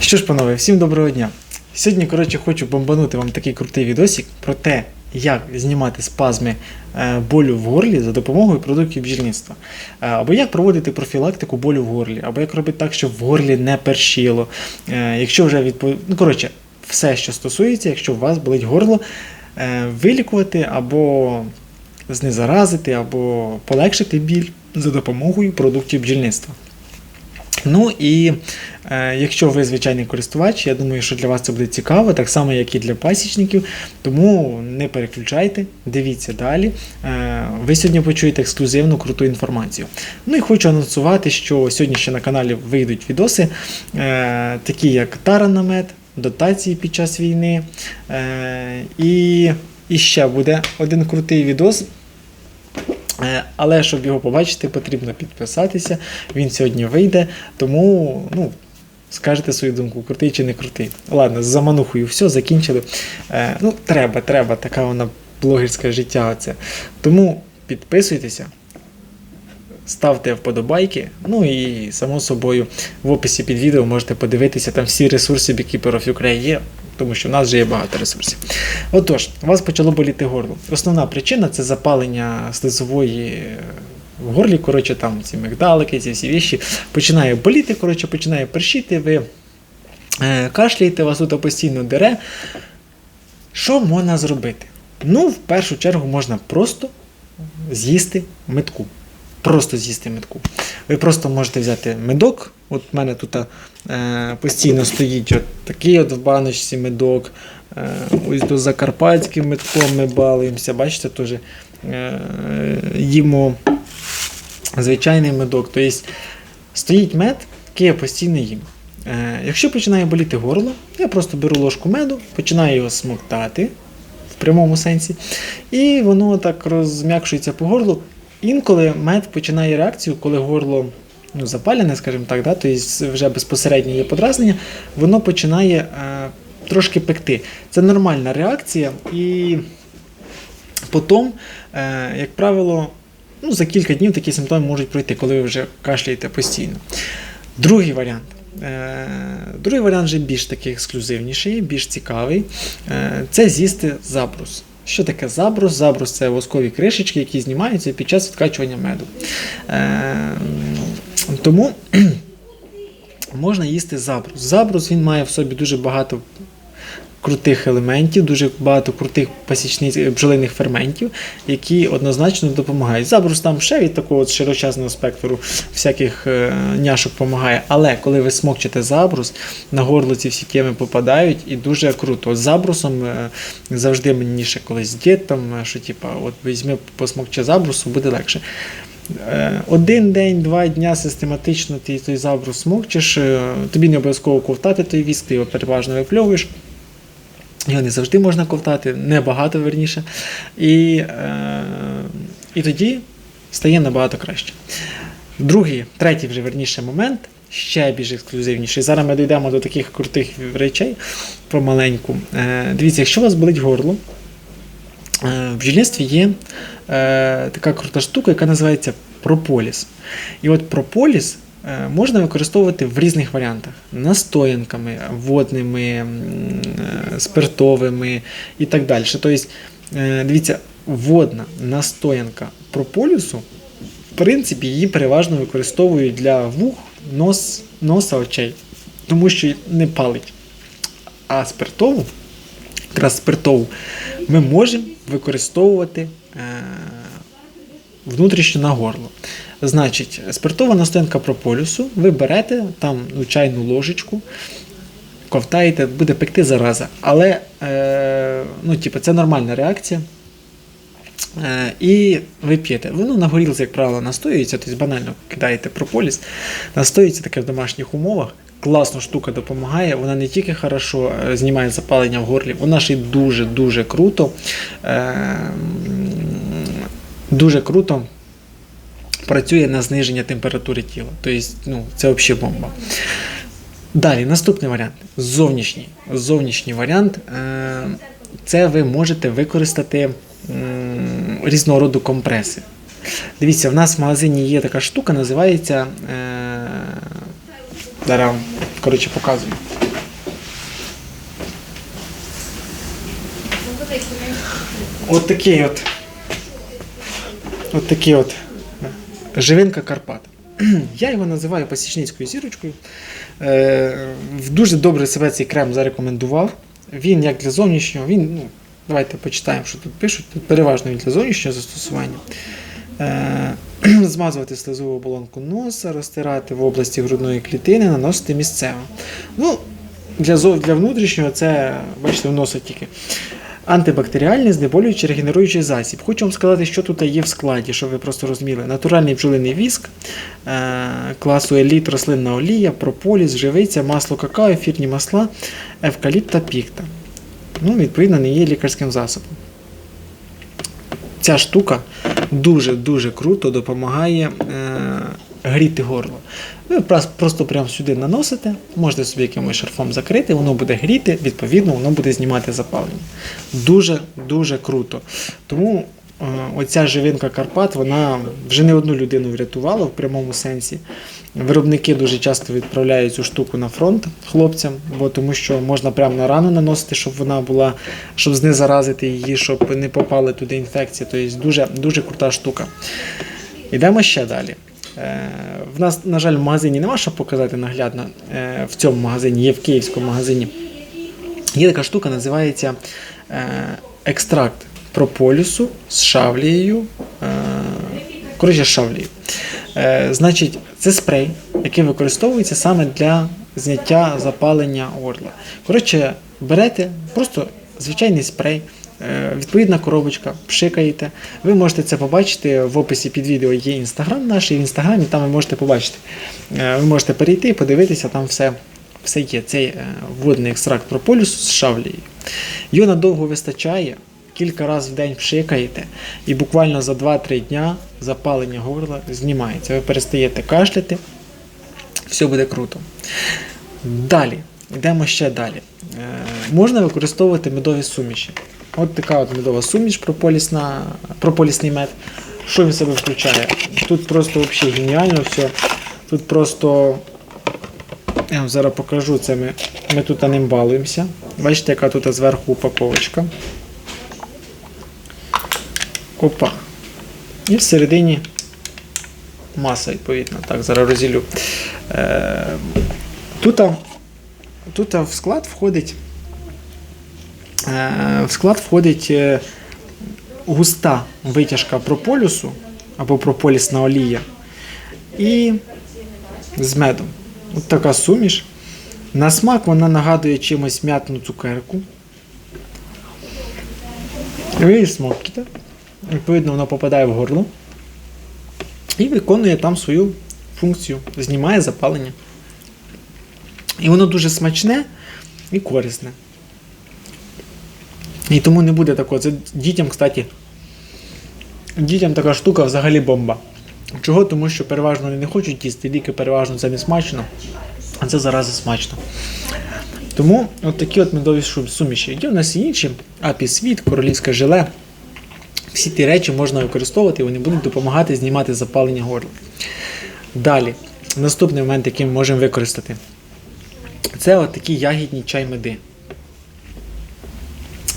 Що ж, панове, всім доброго дня. Сьогодні, коротше, хочу бомбанути вам такий крутий відосик про те, як знімати спазми е, болю в горлі за допомогою продуктів бджільництва. Е, Або як проводити профілактику болю в горлі, або як робити так, щоб в горлі не першило. Е, Якщо вже відпо... ну, коротше, все, що стосується, якщо у вас болить горло, вилікувати або знезаразити, або полегшити біль за допомогою продуктів бджільництва. Ну і якщо ви звичайний користувач, я думаю, що для вас це буде цікаво, так само, як і для пасічників. Тому не переключайте, дивіться далі. Е, ви сьогодні почуєте ексклюзивну круту інформацію. Ну і хочу анонсувати, що сьогодні ще на каналі вийдуть відоси, е, такі як тара на дотації під час війни. Е, і, і ще буде один крутий відос. Е, Але щоб його побачити, потрібно підписатися. Він сьогодні вийде. Тому ну, скажете свою думку, крутий чи не крутий. Ладно, з заманухою все, закінчили. Е, Ну, треба, треба, така вона блогерське життя. Оце. Тому підписуйтеся. Ставте вподобайки, ну і само собою в описі під відео можете подивитися там всі ресурси Beekeeper of Ukraine є, тому що в нас вже є багато ресурсів. Отож, у вас почало боліти горло. Основна причина це запалення слизової в горлі, коротше, там ці мигдалики, ці всі віші. Починає боліти, коротше, починає першити, ви е, кашляєте, вас тут постійно дере. Що можна зробити? Ну, в першу чергу можна просто з'їсти метку. Просто з'їсти метку. Ви просто можете взяти медок. От в мене тут е, постійно стоїть от такий от в баночці медок. Е, ось до закарпатським медком ми балуємося. Бачите, теж е, їмо звичайний медок. Тобто стоїть мед, який я постійно їм. Е, якщо починає боліти горло, я просто беру ложку меду, починаю його смоктати в прямому сенсі, і воно так розм'якшується по горлу. Інколи мед починає реакцію, коли горло ну, запалене, скажімо так, да, тобто вже безпосередньо є подразнення, воно починає е, трошки пекти. Це нормальна реакція, і потім, е, як правило, ну, за кілька днів такі симптоми можуть пройти, коли ви вже кашляєте постійно. Другий варіант. Е, Другий варіант вже більш такий ексклюзивніший, більш цікавий. Е, Це з'їсти забрус. Що таке забрус? Забрус це воскові кришечки, які знімаються під час відкачування меду. Е, Тому можна їсти забрус. Забрус він має в собі дуже багато крутих елементів, дуже багато крутих пасічних бджолиних ферментів, які однозначно допомагають. Забрус там ще від такого широчезного спектру всяких е, няшок допомагає. Але коли ви смокчете забрус, на горло ці всі теми попадають і дуже круто. З забрусом е, завжди мені ще колись дід е, що типа, от візьми посмокче забрусу, буде легше. Е, Один день, два дня систематично ти той забрус смокчеш, е, тобі не обов'язково ковтати той віск, ти його переважно випльовуєш. Його не завжди можна ковтати, небагато верніше. І, е, і тоді стає набагато краще. Другий, третій вже верніше момент, ще більш ексклюзивніший. Зараз ми дійдемо до таких крутих речей помаленьку. Е, дивіться, якщо у вас болить горло, е, в бджільництві є е, така крута штука, яка називається прополіс. І от прополіс можна використовувати в різних варіантах: настоянками, водними, е, спиртовими і так далі. Тобто, е, дивіться, водна настоянка прополісу, в принципі, її переважно використовують для вух, нос, носа, очей, тому що не палить. А спиртову, якраз спиртову, ми можемо використовувати е, внутрішньо на горло. Значить, спиртова настоянка прополісу, ви берете там ну, чайну ложечку, ковтаєте, буде пекти зараза. Але е, ну, типу, це нормальна реакція. Е, і ви п'єте. Воно на горілці, як правило, настоюється, тобто банально кидаєте прополіс, настоюється таке в домашніх умовах. Класна штука допомагає. Вона не тільки хорошо е, знімає запалення в горлі, вона ще й дуже-дуже круто. Е, дуже круто працює на зниження температури тіла. Тобто, ну, це взагалі бомба. Далі, наступний варіант зовнішній. Зовнішній варіант е, це ви можете використати різного роду компреси. Дивіться, в нас в магазині є така штука, називається. Е, зараз коротше показую. От такий от От такий от е, живинка Карпат. Я його називаю пасічницькою зірочкою. Е, дуже добре себе цей крем зарекомендував. Він як для зовнішнього, він, ну, давайте почитаємо, що тут пишуть. Тут переважно він для зовнішнього застосування. Е, змазувати слизову оболонку носа, розтирати в області грудної клітини, наносити місцево. Ну, для, зов- для внутрішнього це, бачите, вносить тільки. Антибактеріальний, знеболюючий, регенеруючий засіб. Хочу вам сказати, що тут є в складі, щоб ви просто розуміли. Натуральний бджолиний віск, е, класу еліт, рослинна олія, прополіс, живиця, масло какао, ефірні масла, евкаліпт та пікта. Ну, відповідно, не є лікарським засобом. Ця штука дуже-дуже круто допомагає е, гріти горло. Ви просто прямо сюди наносите, можете собі якимось шарфом закрити, воно буде гріти, відповідно, воно буде знімати запалення. Дуже-дуже круто. Тому е, оця живинка Карпат, вона вже не одну людину врятувала в прямому сенсі. Виробники дуже часто відправляють цю штуку на фронт хлопцям, бо тому що можна прямо на рану наносити, щоб вона була, щоб знезаразити її, щоб не попали туди інфекції. Тобто дуже, дуже крута штука. Йдемо ще далі. Е, В нас, на жаль, в магазині нема що показати наглядно. Е, В цьому магазині, є в київському магазині. Є така штука, називається е, екстракт прополісу з шавлією. Коротше, шавлією. Значить, це спрей, який використовується саме для зняття запалення горла. Коротше, берете просто звичайний спрей. Е, Відповідна коробочка, пшикаєте. Ви можете це побачити в описі під відео є інстаграм наш, і в інстаграмі там ви можете побачити. Е, Ви можете перейти і подивитися, там все, все є. Цей е, водний екстракт прополісу з шавлією. Його надовго вистачає, кілька разів в день пшикаєте, і буквально за 2-3 дня запалення горла знімається. Ви перестаєте кашляти, все буде круто. Далі, йдемо ще далі. Е, можна використовувати медові суміші. От така от медова суміш прополісна, прополісний мед. Що він себе включає? Тут просто взагалі геніально все. Тут просто. Я вам зараз покажу це. Ми, ми тут ним балуємося. Бачите, яка тут зверху упаковочка. Опа. І всередині маса, відповідно. Так, зараз розділю. Е, тут, тут в склад входить. Е, в склад входить е, густа витяжка прополісу або прополісна олія і з медом. От така суміш. На смак вона нагадує чимось м'ятну цукерку. Ви її смокчите. Відповідно, воно попадає в горло і виконує там свою функцію, знімає запалення. І воно дуже смачне і корисне. І тому не буде такого. Це дітям, кстати, дітям така штука взагалі бомба. Чого? Тому що переважно вони не хочуть їсти, ліки переважно це не смачно, а це зарази смачно. Тому от такі от медові суміші. Є у нас і інші, апісвіт, королівське желе. Всі ті речі можна використовувати, вони будуть допомагати знімати запалення горла. Далі, наступний момент, який ми можемо використати, це от такі ягідні чай-меди.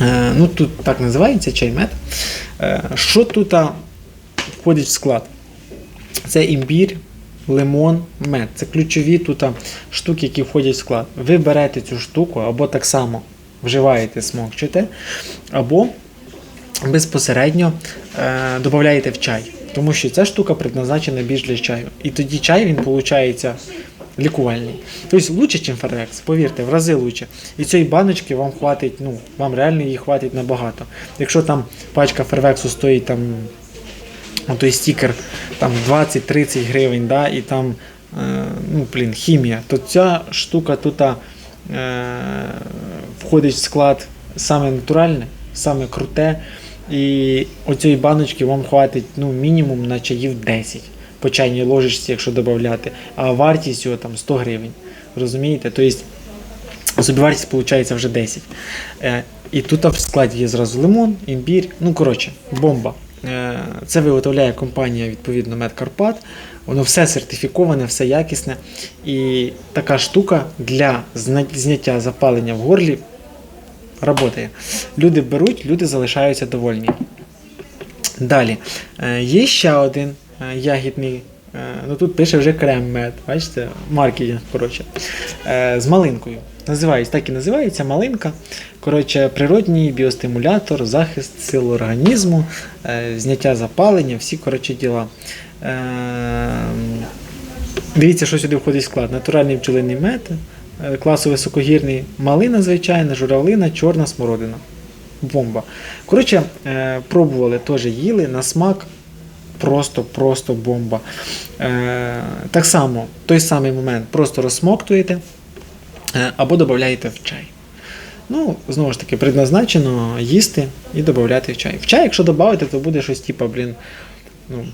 Е, ну, тут так називається чай-мед. Е, що тут входить в склад? Це імбір, лимон, мед. Це ключові тут штуки, які входять в склад. Ви берете цю штуку або так само вживаєте, смокчите, або безпосередньо е, додаєте в чай. Тому що ця штука предназначена більш для чаю. І тоді чай він виходить лікувальний. Тобто лучше, ніж фервекс, повірте, в рази лучше. І цієї баночки вам хватить, ну, вам реально її хватить набагато. Якщо там пачка фервексу стоїть там, ну, той стікер там 20-30 гривень, да, і там е, ну, блін, хімія, то ця штука тут е, входить в склад саме натуральне, саме круте. І оцієї баночки вам хватить ну, мінімум на чаїв 10 по чайній ложечці, якщо додати, а вартість його там 100 гривень. Розумієте? Тобто собівартість виходить вже 10. Е, і тут в складі є зразу лимон, імбір. Ну, коротше, бомба. Е, це виготовляє компанія відповідно Медкарпат. Воно все сертифіковане, все якісне. І така штука для зняття запалення в горлі Работає. Люди беруть, люди залишаються довольні. Далі. Е, Є ще один ягідний. е, Ну тут пише вже крем-мед, бачите, маркетинг, коротше, е, з малинкою. Називається, так і називається малинка. Коротше, природній біостимулятор, захист сил організму, е, зняття запалення, всі коротше діла. Е, Дивіться, що сюди входить склад. Натуральний бджолиний мед, е, класу високогірний, малина звичайна, журавлина, чорна смородина. Бомба. Коротше, е, пробували, теж їли на смак. Просто, просто бомба. Е, так само, той самий момент, просто розсмоктуєте е, або додаєте в чай. Ну, знову ж таки, предназначено їсти і додати в чай. В чай, якщо додати, то буде щось типу, блін, ну,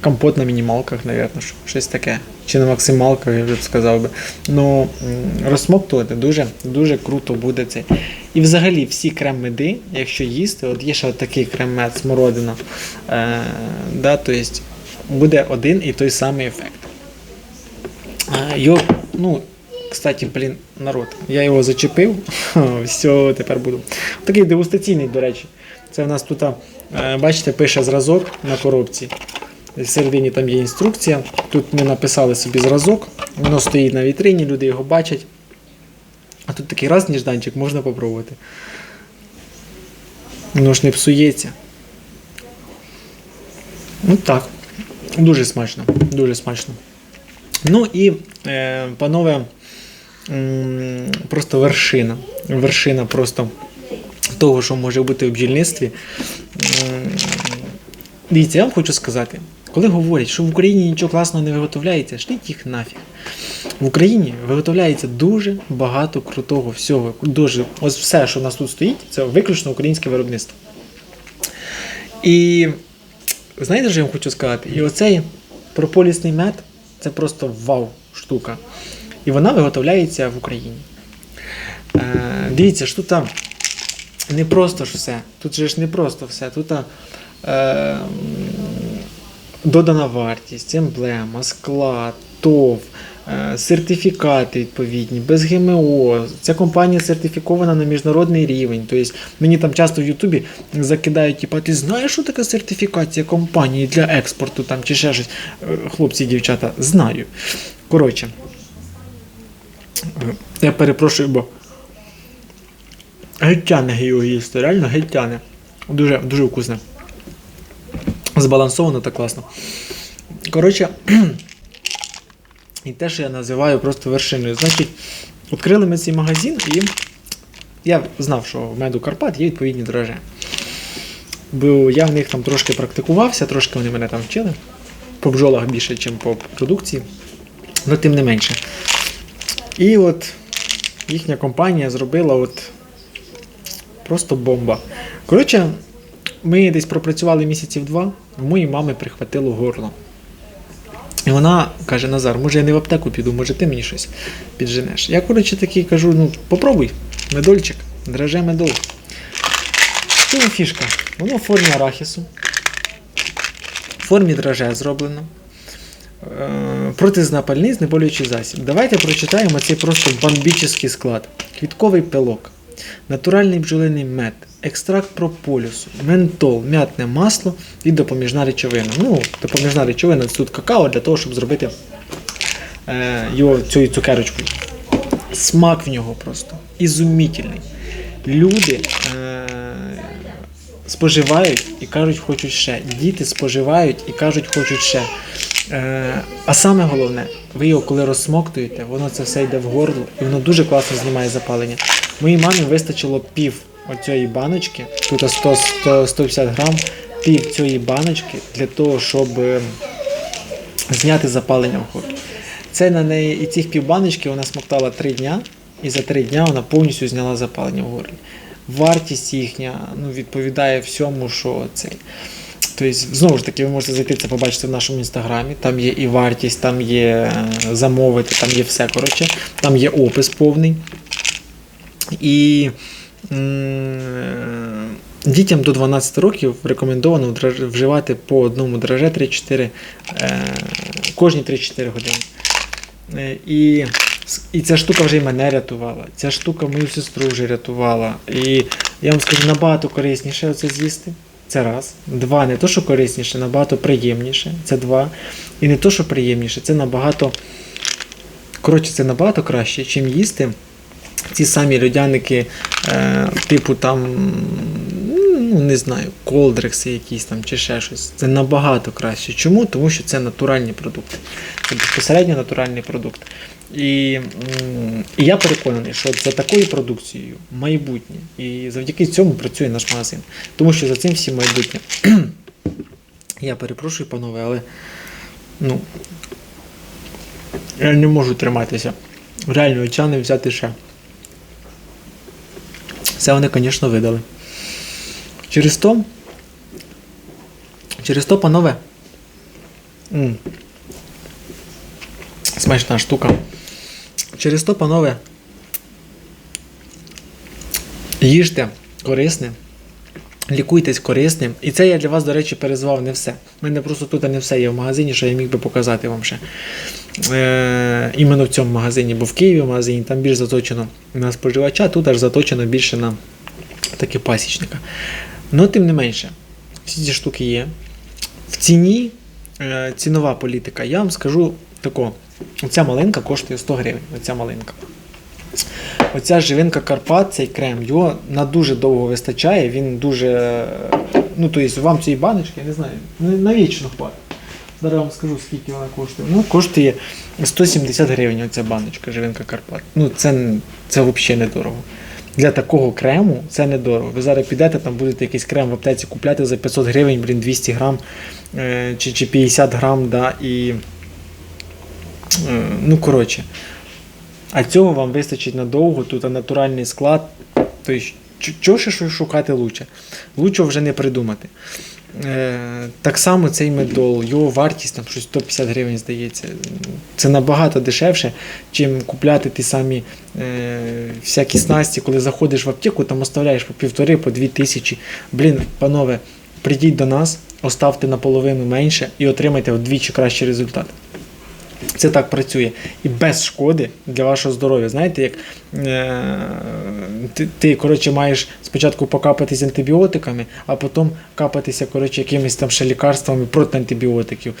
компот на мінімалках, мабуть, щось таке. Чи на максималках, я вже б сказав би. Ну, розсмоктувати дуже, дуже круто буде це. І взагалі всі крем-меди, якщо їсти, от є ще такий крем-мед, смородина, е, да, то есть буде один і той самий ефект. Е, Його, ну, кстати, блін, народ, я його зачепив. Все, тепер буду. Такий дегустаційний, до речі. Це в нас тут, е, бачите, пише зразок на коробці. В середині там є інструкція. Тут ми написали собі зразок, воно стоїть на вітрині, люди його бачать. А тут такий раз ніжданчик можна попробувати. Воно ж не псується. Ну так. Дуже смачно. Дуже смачно. Ну і, е, панове, просто вершина. Вершина просто того, що може бути в бджільництві. Дивіться, я вам хочу сказати, коли говорять, що в Україні нічого класного не виготовляється, шліть їх нафіг. В Україні виготовляється дуже багато крутого всього. Дуже, ось все, що у нас тут стоїть, це виключно українське виробництво. І знаєте, що я вам хочу сказати? І оцей прополісний мед це просто вау штука. І вона виготовляється в Україні. Е, дивіться, що тут не просто ж все. Тут же ж не просто все. Тут е, додана вартість, емблема, склад, ТОВ, е, сертифікати відповідні, без ГМО. Ця компанія сертифікована на міжнародний рівень. Тобто мені там часто в Ютубі закидають, типу, «А ти знаєш, що таке сертифікація компанії для експорту там, чи ще щось. Е, Хлопці і дівчата, знаю. Коротше, е, я перепрошую, бо геть тяне його реально геть. Дуже, дуже вкусне. Збалансовано та класно. Коротше, і те, що я називаю просто вершиною. Значить, відкрили ми цей магазин і я знав, що в меду Карпат є відповідні драже. Бо я в них там трошки практикувався, трошки вони мене там вчили. По бджолах більше, ніж по продукції. Але тим не менше. І от їхня компанія зробила от просто бомба. Коротше, ми десь пропрацювали місяців два, моїй мами прихватило горло. І вона каже: Назар, може я не в аптеку піду, може ти мені щось підженеш. Я, коротше, такий кажу: ну, попробуй, медольчик, драже медол. Чому фішка? Воно в формі арахісу, в формі драже зроблено. Е, Протизапальний знеболюючий засіб. Давайте прочитаємо цей просто бомбічний склад. Квітковий пилок, натуральний бджолиний мед, екстракт прополісу, ментол, м'ятне масло і допоміжна речовина. Ну, допоміжна речовина це тут какао для того, щоб зробити е, його цією цукерочкою. Смак в нього просто ізумітельний. Люди е, споживають і кажуть, хочуть ще. Діти споживають і кажуть, хочуть ще. Е, а саме головне, ви його коли розсмоктуєте, воно це все йде в горло і воно дуже класно знімає запалення. Моїй мамі вистачило пів оцієї баночки, тут 100, 100, 150 грам, пів цієї баночки для того, щоб е, зняти запалення в горлі. Це на неї і цих півбаночки вона смоктала 3 дня, і за 3 дня вона повністю зняла запалення в горлі. Вартість їхня ну, відповідає всьому, що цей. Тобто, знову ж таки, ви можете зайти це побачити в нашому інстаграмі. Там є і вартість, там є е, замовити, там є все. Коротше, там є опис повний. І дітям до 12 років рекомендовано вживати по одному драже 3-4 е, кожні 3-4 години. Е, І І ця штука вже й мене рятувала. Ця штука мою сестру вже рятувала. І я вам скажу, набагато корисніше це з'їсти. Це раз. Два, не то, що корисніше, набагато приємніше. Це два. І не то, що приємніше, це набагато. Коротше, це набагато краще, чим їсти ці самі льодяники, е, типу там, ну не знаю, колдрекси якісь там чи ще щось. Це набагато краще. Чому? Тому що це натуральні продукти. Це безпосередньо натуральний продукт. І, і я переконаний, що за такою продукцією майбутнє. І завдяки цьому працює наш магазин. Тому що за цим всім майбутнє. я перепрошую, панове, але ну, я не можу триматися. Реально, очани взяти ще. Це вони, звісно, видали. Через то. Через то, панове. м, Смачна штука. Через то, панове. Їжте корисне. Лікуйтесь корисним. І це я для вас, до речі, перезвав не все. У мене просто тут не все є в магазині, що я міг би показати вам ще. Е, іменно в цьому магазині, бо в Києві в магазині там більш заточено на споживача, тут аж заточено більше на таки пасічника. Ну, тим не менше, всі ці штуки є. В ціні е, цінова політика. Я вам скажу тако: оця малинка коштує 100 гривень. Оця малинка. Оця живинка Карпат, цей крем, його на дуже довго вистачає. Він дуже. е, Ну, тобто вам цієї баночки, я не знаю, навічно хватить. Зараз я вам скажу, скільки вона коштує. Ну, коштує 170 гривень оця баночка живинка Карпат. Ну, це, це взагалі недорого. Для такого крему це недорого. Ви зараз підете, там будете якийсь крем в аптеці купляти за 500 гривень, блін, 200 грам е, чи, чи 50 грам, да, і. е, ну, коротше. А цього вам вистачить надовго, тут натуральний склад. Тобто, чого ще шукати лучше? Лучше вже не придумати. Е, так само цей медол, його вартість там щось 150 гривень здається. Це набагато дешевше, чим купляти ті самі е, всякі снасті, коли заходиш в аптеку, там оставляєш по півтори, по дві тисячі. Блін, панове, прийдіть до нас, оставте наполовину менше і отримайте вдвічі кращий результат. Це так працює. І без шкоди для вашого здоров'я. Знаєте, як е, ти, ти коротше, маєш спочатку покапатись антибіотиками, а потім капатися коротше, якимись там ще лікарствами проти антибіотиків.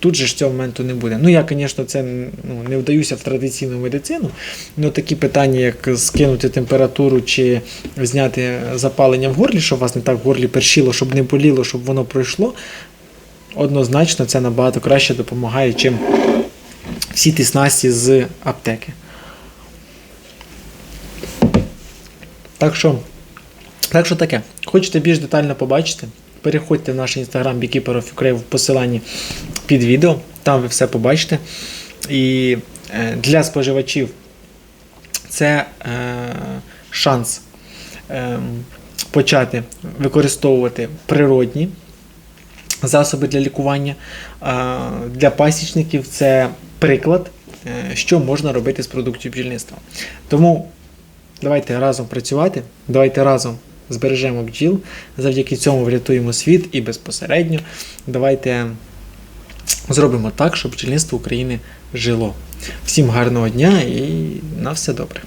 Тут же ж цього моменту не буде. Ну, я, звісно, це ну, не вдаюся в традиційну медицину, але такі питання, як скинути температуру чи зняти запалення в горлі, щоб вас не так в горлі першило, щоб не боліло, щоб воно пройшло, однозначно це набагато краще допомагає, чим всі ті снасті з аптеки. Так що, так що таке. Хочете більш детально побачити? Переходьте в наш інстаграм Beekeeper of Ukraine в посиланні під відео, там ви все побачите. І е, для споживачів це е, шанс е, почати використовувати природні засоби для лікування. А Для пасічників це приклад, е, що можна робити з продуктів бджільництва. Тому давайте разом працювати, давайте разом збережемо бджіл, завдяки цьому врятуємо світ і безпосередньо давайте зробимо так, щоб бджільництво України жило. Всім гарного дня і на все добре.